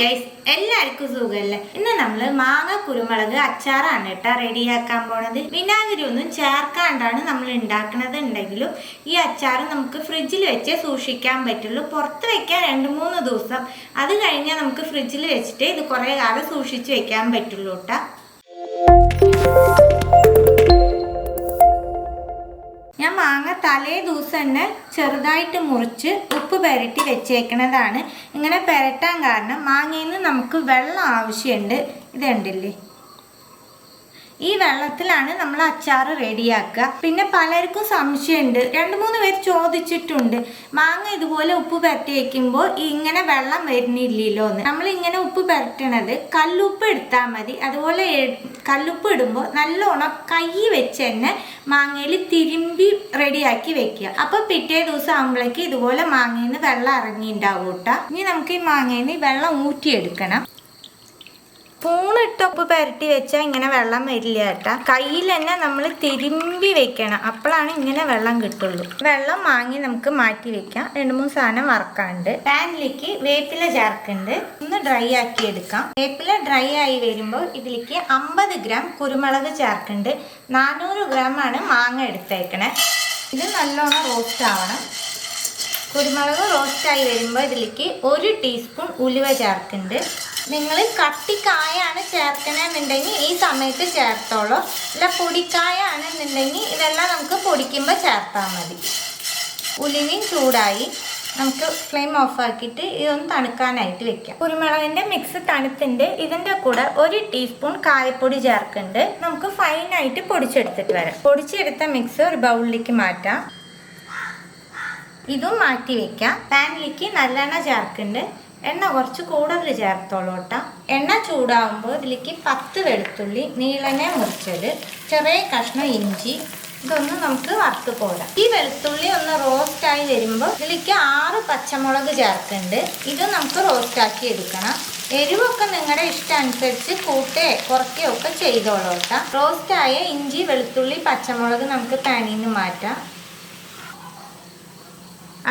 Guys എല്ലാവർക്കും സുഖമല്ലേ ഇന്ന് നമ്മൾ മാങ്ങ കുരുമുളക് അച്ചാറാണ് കേട്ടോ റെഡിയാക്കാൻ പോണത്. വിനാഗിരി ഒന്നും ചേർക്കാണ്ടാണ് നമ്മൾ ഉണ്ടാക്കുന്നത് ഉണ്ടെങ്കിലും ഈ അച്ചാർ നമുക്ക് ഫ്രിഡ്ജിൽ വെച്ച് സൂക്ഷിക്കാൻ പറ്റുള്ളൂ. പുറത്ത് വെക്കാൻ രണ്ട് മൂന്ന് ദിവസം. അത് കഴിഞ്ഞാൽ നമുക്ക് ഫ്രിഡ്ജിൽ വെച്ചിട്ട് ഇത് കുറേ കാലം സൂക്ഷിച്ച് വെക്കാൻ പറ്റുള്ളൂ കേട്ടോ. മാങ്ങ തലേ ദിവസം തന്നെ ചെറുതായിട്ട് മുറിച്ച് ഉപ്പ് പുരട്ടി വെച്ചേക്കണതാണ്. ഇങ്ങനെ പുരട്ടാൻ കാരണം മാങ്ങയിൽ നിന്ന് നമുക്ക് വെള്ളം ആവശ്യമുണ്ട് ഇത് കണ്ടില്ലേ? ഈ വെള്ളത്തിലാണ് നമ്മൾ അച്ചാർ റെഡിയാക്കുക. പിന്നെ പലർക്കും സംശയമുണ്ട്. രണ്ട് മൂന്ന് പേര് ചോദിച്ചിട്ടുണ്ട്. മാങ്ങ ഇതുപോലെ ഉപ്പ് പുരട്ടി വയ്ക്കുമ്പോൾ ഇങ്ങനെ വെള്ളം വരുന്നില്ലല്ലോ എന്ന്. നമ്മൾ ഇങ്ങനെ ഉപ്പ് പുരട്ടണത് കല്ലുപ്പ് എടുത്താൽ മതി. അതുപോലെ കല്ലുപ്പ് ഇടുമ്പോൾ നല്ലോണം കൈ വെച്ച് തന്നെ മാങ്ങയിൽ തിരുമ്പി റെഡിയാക്കി വെക്കുക. അപ്പോൾ പിറ്റേ ദിവസം ആകുമ്പോഴേക്ക് ഇതുപോലെ മാങ്ങയിൽ നിന്ന് വെള്ളം ഇറങ്ങിയിട്ടുണ്ടാവും കേട്ടോ. ഇനി നമുക്ക് ഈ മാങ്ങയിൽ നിന്ന് വെള്ളം ഊറ്റിയെടുക്കണം. ഫോൺ പുരട്ടി വെച്ചാൽ ഇങ്ങനെ വെള്ളം വരില്ല കേട്ടാ. കയ്യിൽ തന്നെ നമ്മൾ തിരുമ്പി വെക്കണം. അപ്പോഴാണ് ഇങ്ങനെ വെള്ളം കിട്ടുള്ളൂ. വെള്ളം വാങ്ങി നമുക്ക് മാറ്റി വെക്കാം. രണ്ട് മൂന്ന് സാധനം വറക്കാണ്ട് പാനിലേക്ക് വേപ്പില ചേർക്കുന്നുണ്ട്. ഒന്ന് ഡ്രൈ ആക്കി എടുക്കാം. വേപ്പില ഡ്രൈ ആയി വരുമ്പോൾ ഇതിലേക്ക് അമ്പത് ഗ്രാം കുരുമുളക് ചേർക്കുന്നുണ്ട്. നാനൂറ് ഗ്രാം ആണ് മാങ്ങ എടുത്തേക്കണേ. ഇത് നല്ലോണം റോസ്റ്റ് ആവണം. കുരുമുളക് റോസ്റ്റായി വരുമ്പോൾ ഇതിലേക്ക് ഒരു ടീസ്പൂൺ ഉലുവ ചേർക്കുന്നുണ്ട്. നിങ്ങൾ കട്ടിക്കായാണ് ചേർക്കണമെന്നുണ്ടെങ്കിൽ ഈ സമയത്ത് ചേർത്തോളൂ. അല്ല പൊടിക്കായാണെന്നുണ്ടെങ്കിൽ ഇതെല്ലാം നമുക്ക് പൊടിക്കുമ്പോൾ ചേർത്താൽ മതി. ഉലുവയും ചൂടായി നമുക്ക് ഫ്ലെയിം ഓഫ് ആക്കിയിട്ട് ഇതൊന്ന് തണുക്കാനായിട്ട് വെക്കാം. കുരുമുളകിന്റെ മിക്സ് തണുത്തുണ്ട് ഇതിന്റെ കൂടെ ഒരു ടീസ്പൂൺ കായപ്പൊടി ചേർക്കുന്നുണ്ട്. നമുക്ക് ഫൈനായിട്ട് പൊടിച്ചെടുത്തിട്ട് വരാം. പൊടിച്ചെടുത്ത മിക്സ് ഒരു ബൗളിലേക്ക് മാറ്റാം. ഇതും മാറ്റി വെക്കാം. പാനിലേക്ക് നല്ലെണ്ണ ചേർക്കുന്നുണ്ട്. എണ്ണ കുറച്ച് കൂടുതൽ ചേർത്തോളൂ കേട്ടോ. എണ്ണ ചൂടാകുമ്പോൾ ഇതിലേക്ക് പത്ത് വെളുത്തുള്ളി നീളനെ മുറിച്ചത് ചെറിയ കഷ്ണം ഇഞ്ചി ഇതൊന്ന് നമുക്ക് വറുത്ത് പോരാം ഈ വെളുത്തുള്ളി ഒന്ന് റോസ്റ്റ് ആയി വരുമ്പോൾ ഇതിലേക്ക് ആറ് പച്ചമുളക് ചേർക്കുന്നുണ്ട്. ഇത് നമുക്ക് റോസ്റ്റ് ആക്കി എടുക്കണം. എരിവൊക്കെ നിങ്ങളുടെ ഇഷ്ടം അനുസരിച്ച് കൂട്ടേ കുറയ്ക്കുകയോ ഒക്കെ ചെയ്തോളൂ കേട്ടോ. റോസ്റ്റായ ഇഞ്ചി വെളുത്തുള്ളി പച്ചമുളക് നമുക്ക് പാനിൽ നിന്ന് മാറ്റാം.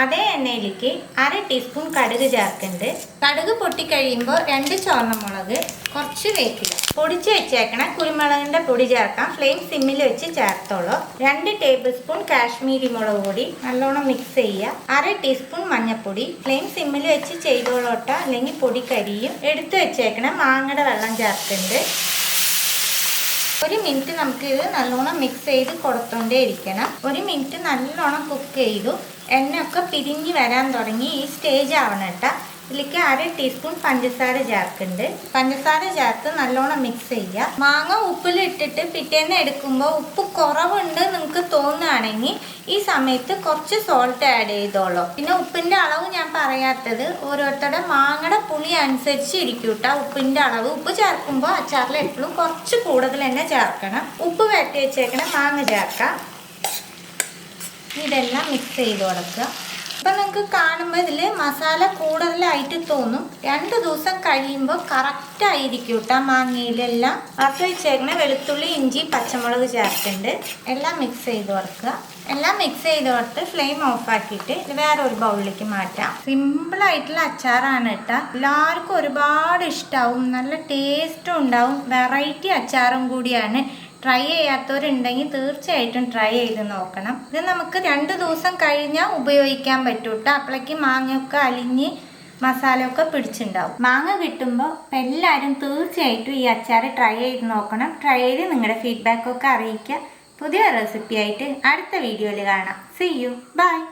അതേ എണ്ണയിലേക്ക് അര ടീസ്പൂൺ കടുക് ചേർക്കുന്നുണ്ട്. കടുക് പൊട്ടിക്കഴിയുമ്പോൾ രണ്ട് ചുവന്നമുളക് കുറച്ച് വേപ്പില. പൊടിച്ച് വെച്ചേക്കണ കുരുമുളകിന്റെ പൊടി ചേർക്കാം. ഫ്ലെയിം സിമ്മിൽ വെച്ച് ചേർത്തോളൂ. രണ്ട് ടേബിൾ സ്പൂൺ കാശ്മീരി മുളക് പൊടി നല്ലോണം മിക്സ് ചെയ്യുക. അര ടീസ്പൂൺ മഞ്ഞൾപ്പൊടി. ഫ്ലെയിം സിമ്മിൽ വെച്ച് ചെയ്തോളോട്ട. അല്ലെങ്കിൽ പൊടി കരിയും. എടുത്തു വെച്ചേക്കണ മാങ്ങയുടെ വെള്ളം ചേർക്കുന്നുണ്ട്. ഒരു മിനിറ്റ് നമുക്ക് ഇത് നല്ലോണം മിക്സ് ചെയ്ത് കൊടുത്തോണ്ടേ ഇരിക്കണം. ഒരു മിനിറ്റ് നല്ലോണം കുക്ക് ചെയ്തു. എണ്ണയൊക്കെ പിരിഞ്ഞ് വരാൻ തുടങ്ങി. ഈ സ്റ്റേജ് ആവണം കേട്ടോ. ഇതിലേക്ക് അര ടീസ്പൂൺ പഞ്ചസാര ചേർക്കുന്നുണ്ട്. പഞ്ചസാര ചേർത്ത് നല്ലോണം മിക്സ് ചെയ്യുക. മാങ്ങ ഉപ്പിലിട്ടിട്ട് പിറ്റേന്ന് എടുക്കുമ്പോൾ ഉപ്പ് കുറവുണ്ട് നിങ്ങൾക്ക് തോന്നുകയാണെങ്കിൽ ഈ സമയത്ത് കുറച്ച് സോൾട്ട് ആഡ് ചെയ്തോളൂ. പിന്നെ ഉപ്പിന്റെ അളവ് ഞാൻ പറയാത്തത് ഓരോരുത്തരുടെ മാങ്ങയുടെ പുളി അനുസരിച്ച് ഇരിക്കും കേട്ടോ ഉപ്പിന്റെ അളവ് ഉപ്പ് ചേർക്കുമ്പോൾ അച്ചാറിൽ എപ്പോഴും കുറച്ച് കൂടുതൽ തന്നെ ചേർക്കണം. ഉപ്പ് വരട്ടി വെച്ചേക്കണം മാങ്ങ ചേർക്കാം. ഇതെല്ലാം മിക്സ് ചെയ്ത് കൊടുക്കുക. അപ്പം നിങ്ങൾക്ക് കാണുമ്പോൾ ഇതിൽ മസാല കൂടുതലായിട്ട് തോന്നും. രണ്ട് ദിവസം കഴിയുമ്പോൾ കറക്റ്റ് ആയിരിക്കും കേട്ടോ മാങ്ങയിലെല്ലാം. വറുത്ത് വെച്ചേക്കണ വെളുത്തുള്ളി ഇഞ്ചി പച്ചമുളക് ചേർത്തിട്ടുണ്ട് എല്ലാം മിക്സ് ചെയ്ത് കൊടുക്കുക എല്ലാം മിക്സ് ചെയ്ത് കൊടുത്ത് ഫ്ലെയിം ഓഫാക്കിയിട്ട് ഇത് വേറെ ഒരു ബൗളിലേക്ക് മാറ്റാം. സിമ്പിൾ ആയിട്ടുള്ള അച്ചാറാണ് കേട്ടോ എല്ലാവർക്കും ഒരുപാട് ഇഷ്ടമാവും നല്ല ടേസ്റ്റും ഉണ്ടാവും. വെറൈറ്റി അച്ചാറും കൂടിയാണ് ട്രൈ ചെയ്യാത്തവരുണ്ടെങ്കിൽ തീർച്ചയായിട്ടും ട്രൈ ചെയ്ത് നോക്കണം. ഇത് നമുക്ക് രണ്ട് ദിവസം കഴിഞ്ഞാൽ ഉപയോഗിക്കാൻ പറ്റും കേട്ടോ അപ്പോഴേക്ക് മാങ്ങയൊക്കെ അലിഞ്ഞ് മസാലയൊക്കെ പിടിച്ചിട്ടുണ്ടാവും മാങ്ങ കിട്ടുമ്പോൾ എല്ലാവരും തീർച്ചയായിട്ടും ഈ അച്ചാർ ട്രൈ ചെയ്ത് നോക്കണം. ട്രൈ ചെയ്ത് നിങ്ങളുടെ ഫീഡ്ബാക്കൊക്കെ അറിയിക്കുക പുതിയ റെസിപ്പി ആയിട്ട് അടുത്ത വീഡിയോയിൽ കാണാം. C U by